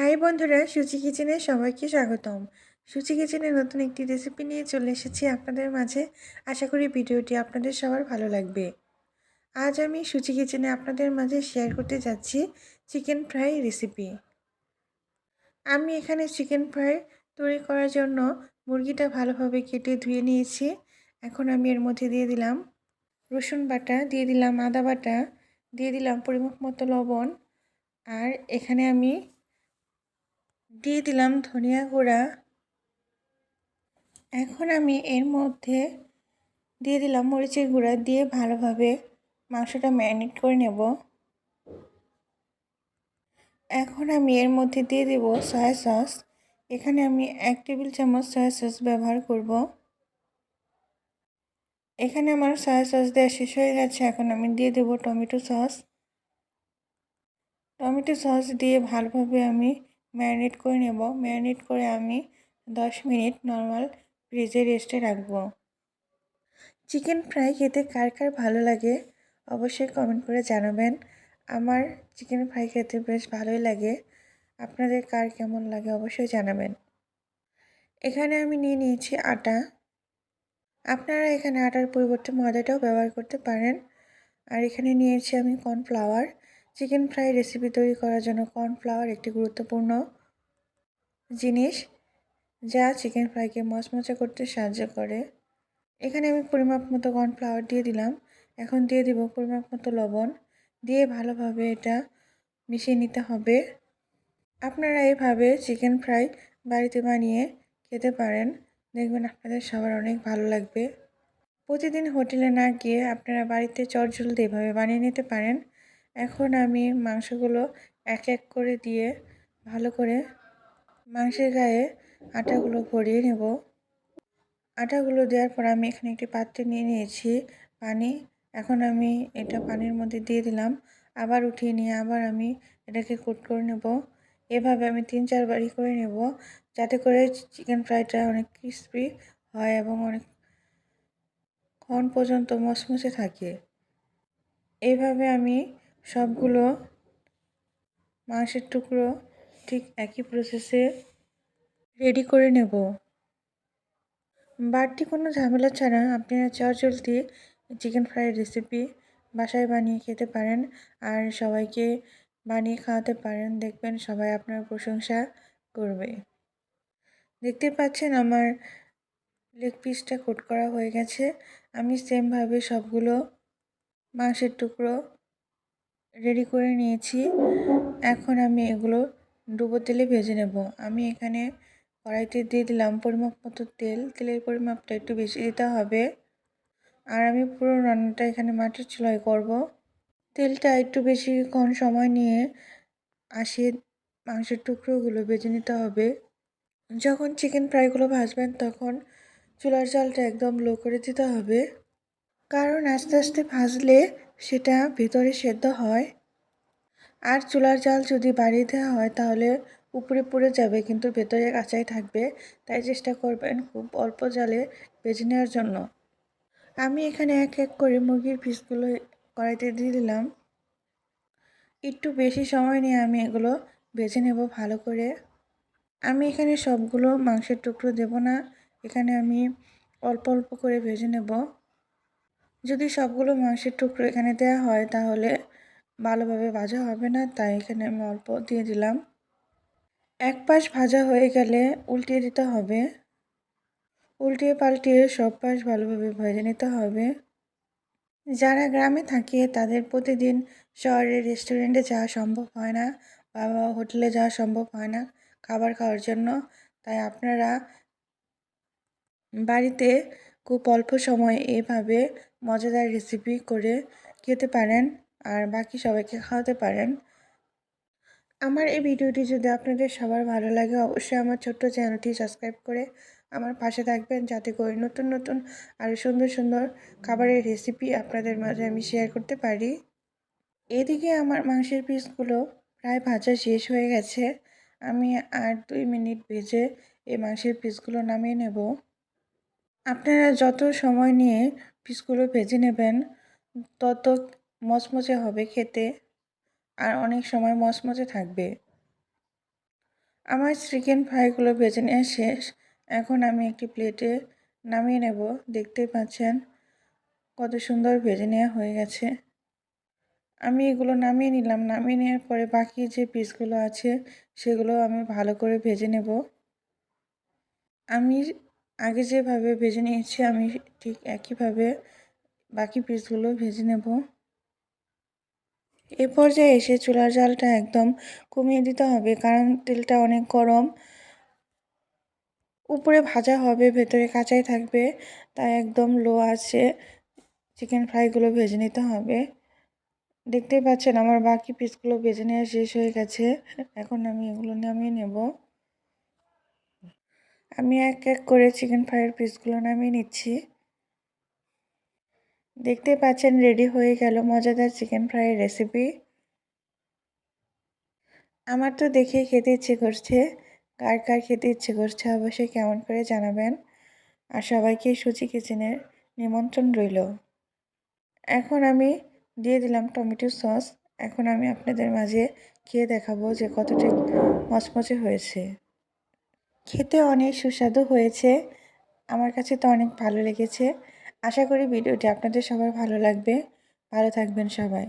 High বন্ধুরা, সুচি কিচেনে সবাইকে স্বাগতম। সুচি কিচেনে নতুন একটি রেসিপি নিয়ে চলে এসেছি আপনাদের মাঝে। আশা করি ভিডিওটি আপনাদের সবার ভালো লাগবে। আজ আমি সুচি কিচেনে আপনাদের মাঝে শেয়ার করতে যাচ্ছি চিকেন ফ্রাই রেসিপি আমি এখানে চিকেন ফ্রাই তৈরি করার জন্য মুরগিটা ভালোভাবে কেটে ধুয়ে নিয়েছি। এখন আমি এর মধ্যে দিয়ে দিলাম রসুন বাটা, দিয়ে দিলাম আদা বাটা, দিয়ে দিলাম পরিমাপ মতো লবণ। আর এখানে আমি দিয়ে দিলাম ধনিয়া গুঁড়া। এখন আমি এর মধ্যে দিয়ে দিলাম মরিচের গুঁড়া দিয়ে ভালোভাবে মাংসটা ম্যারিনেট করে নেব। এখন আমি এর মধ্যে দিয়ে দেব সয়া সস। এখানে আমি এক টেবিল চামচ সয়া সস ব্যবহার করব। এখানে আমার সয়া সস দেওয়া শেষ হয়ে গেছে। এখন আমি দিয়ে দেব টমেটো সস। টমেটো সস দিয়ে ভালোভাবে আমি ম্যারিনেট করে নেব। ম্যারিনেট করে আমি দশ মিনিট নর্মাল ফ্রিজে রেস্টে রাখব। চিকেন ফ্রাই খেতে কার কার ভালো লাগে অবশ্যই কমেন্ট করে জানাবেন। আমার চিকেন ফ্রাই খেতে বেশ ভালোই লাগে। আপনাদের কার কেমন লাগে অবশ্যই জানাবেন। এখানে আমি নিয়ে নিয়েছি আটা। আপনারা এখানে আটার পরিবর্তে ময়দাটাও ব্যবহার করতে পারেন। আর এখানে নিয়েছি আমি কর্নফ্লাওয়ার। চিকেন ফ্রাই রেসিপি তৈরি করার জন্য কর্নফ্লাওয়ার একটি গুরুত্বপূর্ণ জিনিস, যা চিকেন ফ্রাইকে মচমচে করতে সাহায্য করে। এখানে আমি পরিমাপ মতো কর্নফ্লাওয়ার দিয়ে দিলাম। এখন দিয়ে দিব পরিমাপ মতো লবণ। দিয়ে ভালোভাবে এটা মিশিয়ে নিতে হবে। আপনারা এইভাবে চিকেন ফ্রাই বাড়িতে বানিয়ে খেতে পারেন। দেখবেন আপনাদের সবার অনেক ভালো লাগবে। প্রতিদিন হোটেলে না গিয়ে আপনারা বাড়িতে চটজলদি এভাবে বানিয়ে নিতে পারেন। এখন আমি মাংসগুলো এক এক করে দিয়ে ভালো করে মাংসের গায়ে আটাগুলো ভরিয়ে নেব। আটাগুলো দেওয়ার পর আমি এখানে একটি পাত্রে নিয়ে নিয়েছি পানি। এখন আমি এটা পানির মধ্যে দিয়ে দিলাম। আবার উঠিয়ে নিয়ে আবার আমি এটাকে কুট করে নেব। এভাবে আমি তিন চারবারই করে নেব যাতে করে চিকেন ফ্রাইটা অনেক ক্রিসপি হয় এবং অনেক ক্ষণ পর্যন্ত মশমশে থাকে। এইভাবে আমি সবগুলো মাংসের টুকরো ঠিক একই প্রসেসে রেডি করে নেব। বাড়তি কোনো ঝামেলা ছাড়া আপনারা চটজলদি চিকেন ফ্রাইড রেসিপি বাসায় বানিয়ে খেতে পারেন আর সবাইকে বানিয়ে খাওয়াতে পারেন। দেখবেন সবাই আপনার প্রশংসা করবে। দেখতে পাচ্ছেন আমার লেগ পিসটা কোট করা হয়ে গেছে। আমি সেমভাবে সবগুলো মাংসের টুকরো রেডি করে নিয়েছি। এখন আমি এগুলো ডুবো তেলে ভেজে নেব। আমি এখানে কড়াইতে দিয়ে দিলাম পরিমাপ মতো তেল। তেলের পরিমাপটা একটু বেশি দিতে হবে। আর আমি পুরো রান্নাটা এখানে মাটির চুলায় করব। তেলটা একটু বেশিক্ষণ সময় নিয়ে আসিয়ে মাংসের টুকরোগুলো ভেজে নিতে হবে। যখন চিকেন ফ্রাইগুলো ভাজবেন তখন চুলার জালটা একদম লো করে দিতে হবে। কারণ আস্তে আস্তে ভাজলে সেটা ভেতরে সেদ্ধ হয়। আর চুলার জাল যদি বাড়িয়ে দেওয়া হয় তাহলে উপরে পড়ে যাবে, কিন্তু ভেতরে কাঁচাই থাকবে। তাই চেষ্টা করবেন খুব অল্প জালে ভেজে নেওয়ার জন্য। আমি এখানে এক এক করে মুরগির পিসগুলো কড়াইতে দিয়ে দিলাম। একটু বেশি সময় নিয়ে আমি এগুলো ভেজে নেব ভালো করে। আমি এখানে সবগুলো মাংসের টুকরো দেব না। এখানে আমি অল্প অল্প করে ভেজে নেব। যদি সবগুলো মাংসের টুকরো এখানে দেওয়া হয়, তাহলে ভালোভাবে ভাজা হবে না। তাই এখানে আমি অল্প দিয়ে দিলাম। এক পাশ ভাজা হয়ে গেলে উল্টিয়ে দিতে হবে। উল্টিয়ে পাল্টিয়ে সব পাশ ভালোভাবে ভেজে নিতে হবে। যারা গ্রামে থাকে, তাদের প্রতিদিন শহরের রেস্টুরেন্টে যাওয়া সম্ভব হয় না, বা হোটেলে যাওয়া সম্ভব হয় না খাবার খাওয়ার জন্য। তাই আপনারা বাড়িতে খুব অল্প সময়ে এভাবে মজাদার রেসিপি করে খেতে পারেন আর বাকি সবাইকে খাওয়াতে পারেন। আমার এই ভিডিওটি যদি আপনাদের সবার ভালো লাগে, অবশ্যই আমার ছোট্ট চ্যানেলটি সাবস্ক্রাইব করে আমার পাশে থাকবেন। যাতে করে নতুন নতুন আরও সুন্দর সুন্দর খাবারের রেসিপি আপনাদের মাঝে আমি শেয়ার করতে পারি। এদিকে আমার মাংসের পিসগুলো প্রায় ভাজা শেষ হয়ে গেছে। আমি আর দুই মিনিট ভেজে এই মাংসের পিসগুলো নামিয়ে নেব। আপনারা যত সময় নিয়ে পিসগুলো ভেজে নেবেন, তত মচমচে হবে খেতে আর অনেক সময় মচমচে থাকবে। আমার চিকেন ফ্রাইগুলো ভেজে নেওয়া শেষ। এখন আমি একটি প্লেটে নামিয়ে নেব। দেখতেই পাচ্ছেন কত সুন্দর ভেজে নেওয়া হয়ে গেছে। আমি এগুলো নামিয়ে নিলাম। নামিয়ে নেওয়ার পরে বাকি যে পিসগুলো আছে, সেগুলো আমি ভালো করে ভেজে নেব। আমি আগে যেভাবে ভেজে নিয়েছি, আমি ঠিক একইভাবে বাকি পিসগুলো ভেজে নেব। এ পর্যায়ে এসে চুলার জালটা একদম কমিয়ে দিতে হবে, কারণ তেলটা অনেক গরম। উপরে ভাজা হবে, ভেতরে কাঁচাই থাকবে, তাই একদম লো আছে। চিকেন ফ্রাইগুলো ভেজে নিতে হবে। দেখতেই পাচ্ছেন, আমার বাকি পিসগুলো ভেজে নেওয়া শেষ হয়ে গেছে। এখন আমি এগুলো নামিয়ে নেব। আমি এক এক করে চিকেন ফ্রাইয়ের পিসগুলো নামিয়ে নিচ্ছি। দেখতে পাচ্ছেন রেডি হয়ে গেল মজাদার চিকেন ফ্রাইয়ের রেসিপি আমার তো দেখেই খেতে ইচ্ছে করছে। কার কার খেতে ইচ্ছে করছে অবশ্যই কেমন করে জানাবেন। আর সবাইকে সুচি কিচেনের নিমন্ত্রণ রইল। এখন আমি দিয়ে দিলাম টমেটো সস। এখন আমি আপনাদের মাঝে খেয়ে দেখাবো যে কতটা মচমচে হয়েছে। খেতে অনেক সুস্বাদু হয়েছে। আমার কাছে তো অনেক ভালো লেগেছে। আশা করি ভিডিওটি আপনাদের সবার ভালো লাগবে। ভালো থাকবেন সবাই।